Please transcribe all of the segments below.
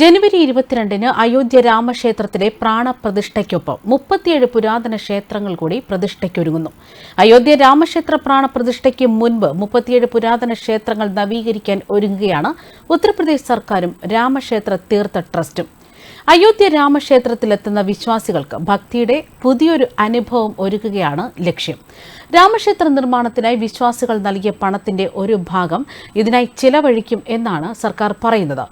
ജനുവരി ഇരുപത്തിരണ്ടിന് അയോധ്യ രാമക്ഷേത്രത്തിലെ പ്രാണപ്രതിഷ്ഠയ്ക്കൊപ്പം മുപ്പത്തിയേഴ് പുരാതന ക്ഷേത്രങ്ങൾ കൂടി പ്രതിഷ്ഠയ്ക്കൊരുങ്ങുന്നു. അയോധ്യ രാമക്ഷേത്ര പ്രാണപ്രതിഷ്ഠയ്ക്ക് മുൻപ് മുപ്പത്തിയേഴ് പുരാതന ക്ഷേത്രങ്ങൾ നവീകരിക്കാൻ ഒരുങ്ങുകയാണ് ഉത്തർപ്രദേശ് സർക്കാരും രാമക്ഷേത്ര തീർത്ഥ ട്രസ്റ്റും. അയോധ്യ രാമക്ഷേത്രത്തിലെത്തുന്ന വിശ്വാസികൾക്ക് ഭക്തിയുടെ പുതിയൊരു അനുഭവം ഒരുക്കുകയാണ് ലക്ഷ്യം. രാമക്ഷേത്ര നിർമ്മാണത്തിനായി വിശ്വാസികൾ നൽകിയ പണത്തിന്റെ ഒരു ഭാഗം ഇതിനായി ചിലവഴിക്കും എന്നാണ് സർക്കാർ പറയുന്നത്.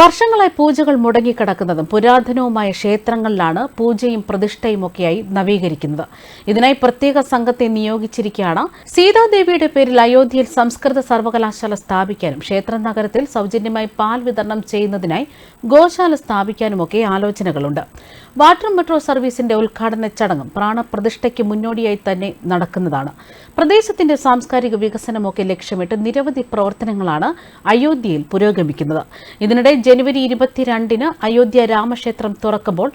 വർഷങ്ങളായി പൂജകൾ മുടങ്ങിക്കിടക്കുന്നതും പുരാതനവുമായ ക്ഷേത്രങ്ങളിലാണ് പൂജയും പ്രതിഷ്ഠയും ഒക്കെയായി നവീകരിക്കുന്നത്. ഇതിനായി പ്രത്യേക സംഘത്തെ നിയോഗിച്ചിരിക്കുകയാണ്. സീതാദേവിയുടെ പേരിൽ അയോധ്യയിൽ സംസ്കൃത സർവകലാശാല സ്ഥാപിക്കാനും ക്ഷേത്ര നഗരത്തിൽ സൗജന്യമായി പാൽ വിതരണം ചെയ്യുന്നതിനായി ഗോശാല സ്ഥാപിക്കാനുമൊക്കെ ആലോചനകളുണ്ട്. വാട്ടർ മെട്രോ സർവീസിന്റെ ഉദ്ഘാടന ചടങ്ങും പ്രാണപ്രതിഷ്ഠയ്ക്ക് മുന്നോടിയായി തന്നെ നടക്കുന്നതാണ്. പ്രദേശത്തിന്റെ സാംസ്കാരിക വികസനമൊക്കെ ലക്ഷ്യമിട്ട് നിരവധി പ്രവർത്തനങ്ങളാണ് അയോധ്യയിൽ പുരോഗമിക്കുന്നത്. ഇതിനിടെ ജനുവരി ഇരുപത്തിരണ്ടിന് അയോധ്യ രാമക്ഷേത്രം തുറക്കുമ്പോൾ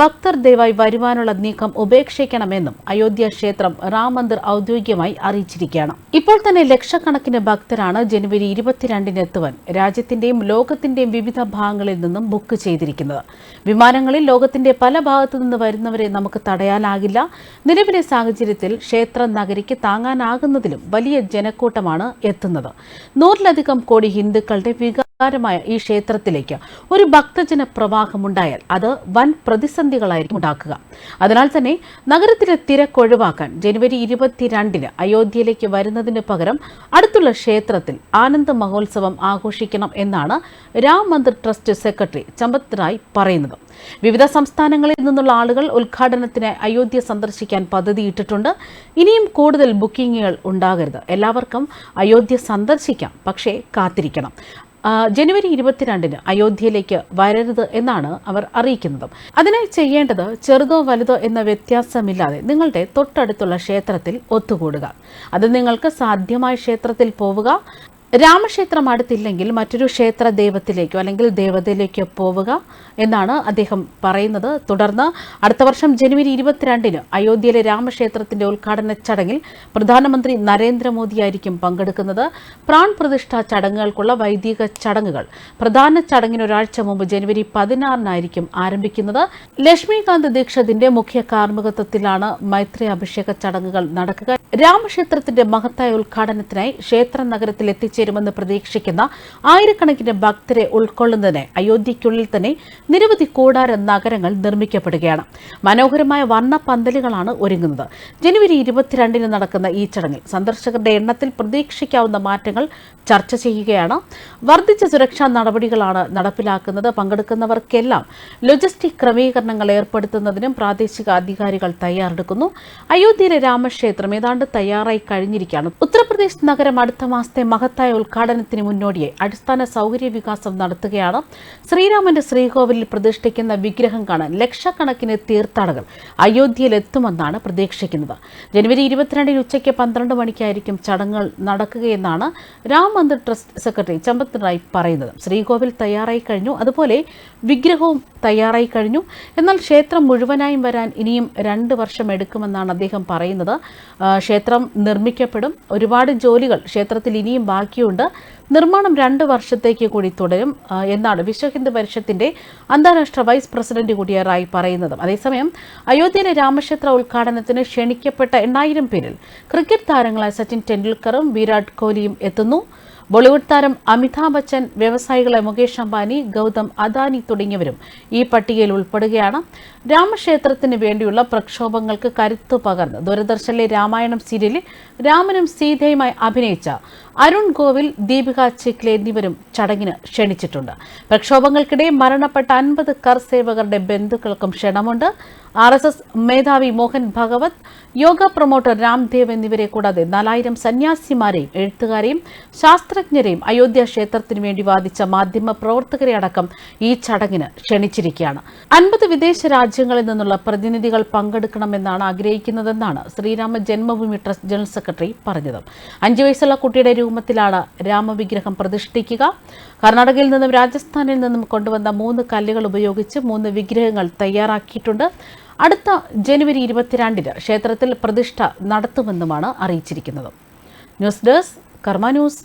ഭക്തർ ദയവായി വരുവാനുള്ള നീക്കം ഉപേക്ഷിക്കണമെന്നും അയോധ്യ ക്ഷേത്രം റാം മന്ദിർ ഔദ്യോഗികമായി അറിയിച്ചിരിക്കുകയാണ്. ഇപ്പോൾ തന്നെ ലക്ഷക്കണക്കിന് ഭക്തരാണ് ജനുവരി ഇരുപത്തിരണ്ടിന് എത്തുവാൻ രാജ്യത്തിന്റെയും ലോകത്തിന്റെയും വിവിധ ഭാഗങ്ങളിൽ നിന്നും ബുക്ക് ചെയ്തിരിക്കുന്നത്. വിമാനങ്ങളിൽ ലോകത്തിന്റെ പല ഭാഗത്തു നിന്ന് വരുന്നവരെ നമുക്ക് തടയാനാകില്ല. നിലവിലെ സാഹചര്യത്തിൽ ക്ഷേത്ര നഗരിക്ക് താങ്ങാനാകുന്നതിലും വലിയ ജനക്കൂട്ടമാണ് എത്തുന്നത്. നൂറിലധികം കോടി ഹിന്ദുക്കളുടെ വികാരമായ ഈ ക്ഷേത്രത്തിലേക്ക് ഒരു ഭക്തജന പ്രവാഹമുണ്ടായാൽ അത് വൻ പ്രതിസന്ധികളായിരിക്കും ഉണ്ടാക്കുക. അതിനാൽ തന്നെ നഗരത്തിലെ തിരക്ക് ഒഴിവാക്കാൻ ജനുവരി ഇരുപത്തിരണ്ടിന് അയോധ്യയിലേക്ക് വരുന്നതിന് പകരം അടുത്തുള്ള ക്ഷേത്രത്തിൽ ആനന്ദ മഹോത്സവം ആഘോഷിക്കണം എന്നാണ് രാം മന്ദിർ ട്രസ്റ്റ് സെക്രട്ടറി ചമ്പത് റായ് പറയുന്നത്. വിവിധ സംസ്ഥാനങ്ങളിൽ നിന്നുള്ള ആളുകൾ ഉദ്ഘാടനത്തിന് അയോധ്യ സന്ദർശിക്കാൻ പദ്ധതിയിട്ടിട്ടുണ്ട്. ഇനിയും കൂടുതൽ ബുക്കിംഗുകൾ ഉണ്ടാകരുത്. എല്ലാവർക്കും അയോധ്യ സന്ദർശിക്കാം. പക്ഷേ കാത്തിരിക്കണം. ജനുവരി ഇരുപത്തിരണ്ടിന് അയോധ്യയിലേക്ക് വരരുത് എന്നാണ് അവർ അറിയിക്കുന്നത്. അതിനായി ചെയ്യേണ്ടത് ചെറുതോ വലുതോ എന്ന വ്യത്യാസമില്ലാതെ നിങ്ങളുടെ തൊട്ടടുത്തുള്ള ക്ഷേത്രത്തിൽ ഒത്തുകൂടുക. അത് നിങ്ങൾക്ക് സാധ്യമായ ക്ഷേത്രത്തിൽ പോവുക. രാമക്ഷേത്രം അടുത്തില്ലെങ്കിൽ മറ്റൊരു ക്ഷേത്ര ദൈവത്തിലേക്കോ അല്ലെങ്കിൽ ദേവതയിലേക്കോ പോവുക എന്നാണ് അദ്ദേഹം പറയുന്നത്. തുടർന്ന് അടുത്ത വർഷം ജനുവരി ഇരുപത്തിരണ്ടിന് അയോധ്യയിലെ രാമക്ഷേത്രത്തിന്റെ ഉദ്ഘാടന ചടങ്ങിൽ പ്രധാനമന്ത്രി നരേന്ദ്രമോദിയായിരിക്കും പങ്കെടുക്കുന്നത്. പ്രാൺ പ്രതിഷ്ഠാ ചടങ്ങുകൾക്കുള്ള വൈദിക ചടങ്ങുകൾ പ്രധാന ചടങ്ങിന് ഒരാഴ്ച മുമ്പ് ജനുവരി പതിനാറിനായിരിക്കും ആരംഭിക്കുന്നത്. ലക്ഷ്മികാന്ത് ദീക്ഷതിന്റെ മുഖ്യ കാർമ്മികത്വത്തിലാണ് മൈത്രി അഭിഷേക ചടങ്ങുകൾ നടക്കുക. രാമക്ഷേത്രത്തിന്റെ മഹത്തായ ഉദ്ഘാടനത്തിനായി ക്ഷേത്ര നഗരത്തിൽ എത്തിച്ചേരുമെന്ന് പ്രതീക്ഷിക്കുന്ന ആയിരക്കണക്കിന് ഭക്തരെ ഉൾക്കൊള്ളുന്നതിന് അയോധ്യയ്ക്കുള്ളിൽ തന്നെ നിരവധി കൂടാര നഗരങ്ങൾ നിർമ്മിക്കപ്പെടുകയാണ്. മനോഹരമായ വർണ പന്തലുകളാണ് ഒരുങ്ങുന്നത്. ജനുവരി ഇരുപത്തിരണ്ടിന് നടക്കുന്ന ഈ ചടങ്ങിൽ സന്ദർശകരുടെ എണ്ണത്തിൽ പ്രതീക്ഷിക്കാവുന്ന മാറ്റങ്ങൾ ചർച്ച ചെയ്യുകയാണ്. വർദ്ധിച്ച സുരക്ഷാ നടപടികളാണ് നടപ്പിലാക്കുന്നത്. പങ്കെടുക്കുന്നവർക്കെല്ലാം ലോജിസ്റ്റിക് ക്രമീകരണങ്ങൾ ഏർപ്പെടുത്തുന്നതിനും പ്രാദേശിക അധികാരികൾ തയ്യാറെടുക്കുന്നു. അയോധ്യയിലെ രാമക്ഷേത്രം ഏതാണ്ട് തയ്യാറായി കഴിഞ്ഞിരിക്കുകയാണ്. ഉത്തർപ്രദേശ് നഗരം അടുത്ത മാസത്തെ മഹത്തായ ഉദ്ഘാടനത്തിന് മുന്നോടിയായി അടിസ്ഥാന സൗകര്യ വികാസം നടത്തുകയാണ്. ശ്രീരാമന്റെ ശ്രീകോവിലിൽ പ്രതിഷ്ഠിക്കുന്ന വിഗ്രഹം കാണാൻ ലക്ഷക്കണക്കിന് തീർത്ഥാടകർ അയോധ്യയിലെത്തുമെന്നാണ് പ്രതീക്ഷിക്കുന്നത്. ജനുവരി ഇരുപത്തിരണ്ടിന് ഉച്ചയ്ക്ക് പന്ത്രണ്ട് മണിക്കായിരിക്കും ചടങ്ങുകൾ നടക്കുകയെന്നാണ് രാം മന്ദിർ ട്രസ്റ്റ് സെക്രട്ടറി ചമ്പത്ത് റായ് പറയുന്നത്. ശ്രീകോവിൽ തയ്യാറായി കഴിഞ്ഞു. അതുപോലെ വിഗ്രഹവും തയ്യാറായി കഴിഞ്ഞു. എന്നാൽ ക്ഷേത്രം മുഴുവനായും വരാൻ ഇനിയും രണ്ട് വർഷം എടുക്കുമെന്നാണ് അദ്ദേഹം പറയുന്നത്. ക്ഷേത്രം നിർമ്മിക്കപ്പെടും. ഒരുപാട് ജോലികൾ ക്ഷേത്രത്തിൽ ഇനിയും ബാക്കിയുണ്ട് നിർമ്മാണം രണ്ട് വർഷത്തേക്ക് കൂടി തുടരും എന്നാണ് വിശ്വ ഹിന്ദു പരിഷത്തിന്റെ അന്താരാഷ്ട്ര വൈസ് പ്രസിഡന്റ് കൂടിയ റായ് പറയുന്നത്. അതേസമയം അയോധ്യയിലെ രാമക്ഷേത്ര ഉദ്ഘാടനത്തിന് ക്ഷണിക്കപ്പെട്ട എണ്ണായിരം പേരിൽ ക്രിക്കറ്റ് താരങ്ങളായ സച്ചിൻ ടെണ്ടുൽക്കറും വിരാട് കോഹ്ലിയും എത്തുന്നു. ബോളിവുഡ് താരം അമിതാഭ് ബച്ചൻ വ്യവസായികളെ മുകേഷ് അംബാനി ഗൗതം അദാനി തുടങ്ങിയവരും ഈ പട്ടികയിൽ ഉൾപ്പെടുകയാണ്. രാമക്ഷേത്രത്തിന് വേണ്ടിയുള്ള പ്രക്ഷോഭങ്ങൾക്ക് കരുത്തു പകർന്ന് ദൂരദർശനിലെ രാമായണം സീരിയലിൽ രാമനും സീതയുമായി അഭിനയിച്ച അരുൺ ഗോവിൽ ദീപിക ചിക്ലെ എന്നിവരും ചടങ്ങിന് ക്ഷണിച്ചിട്ടുണ്ട്. പ്രക്ഷോഭങ്ങൾക്കിടെ മരണപ്പെട്ട അൻപത് കർ സേവകരുടെ ബന്ധുക്കൾക്കും ക്ഷണമുണ്ട്. ആർ എസ് എസ് മേധാവി മോഹൻ ഭഗവത് യോഗ പ്രൊമോട്ടർ രാംദേവ് എന്നിവരെ കൂടാതെ നാലായിരം സന്യാസിമാരെയും എഴുത്തുകാരെയും ശാസ്ത്രജ്ഞരെയും അയോധ്യ ക്ഷേത്രത്തിനു വേണ്ടി വാദിച്ച മാധ്യമ പ്രവർത്തകരെ അടക്കം ഈ ചടങ്ങിന് ക്ഷണിച്ചിരിക്കുകയാണ്. അൻപത് വിദേശ രാജ്യങ്ങളിൽ നിന്നുള്ള പ്രതിനിധികൾ പങ്കെടുക്കണമെന്നാണ് ആഗ്രഹിക്കുന്നതെന്നാണ് Shriram Janmabhoomi trust general secretary പറഞ്ഞത്. അഞ്ചു വയസ്സുള്ള കുട്ടിയുടെ രൂപത്തിലാണ് രാമവിഗ്രഹം പ്രതിഷ്ഠിക്കുക. കർണാടകയിൽ നിന്നും രാജസ്ഥാനിൽ നിന്നും കൊണ്ടുവന്ന മൂന്ന് കല്ലുകൾ ഉപയോഗിച്ച് മൂന്ന് വിഗ്രഹങ്ങൾ തയ്യാറാക്കിയിട്ടുണ്ട്. അടുത്ത ജനുവരി ഇരുപത്തിരണ്ടിന് ക്ഷേത്രത്തിൽ പ്രതിഷ്ഠ നടത്തുമെന്നുമാണ് അറിയിച്ചിരിക്കുന്നത്. News desk Karma news.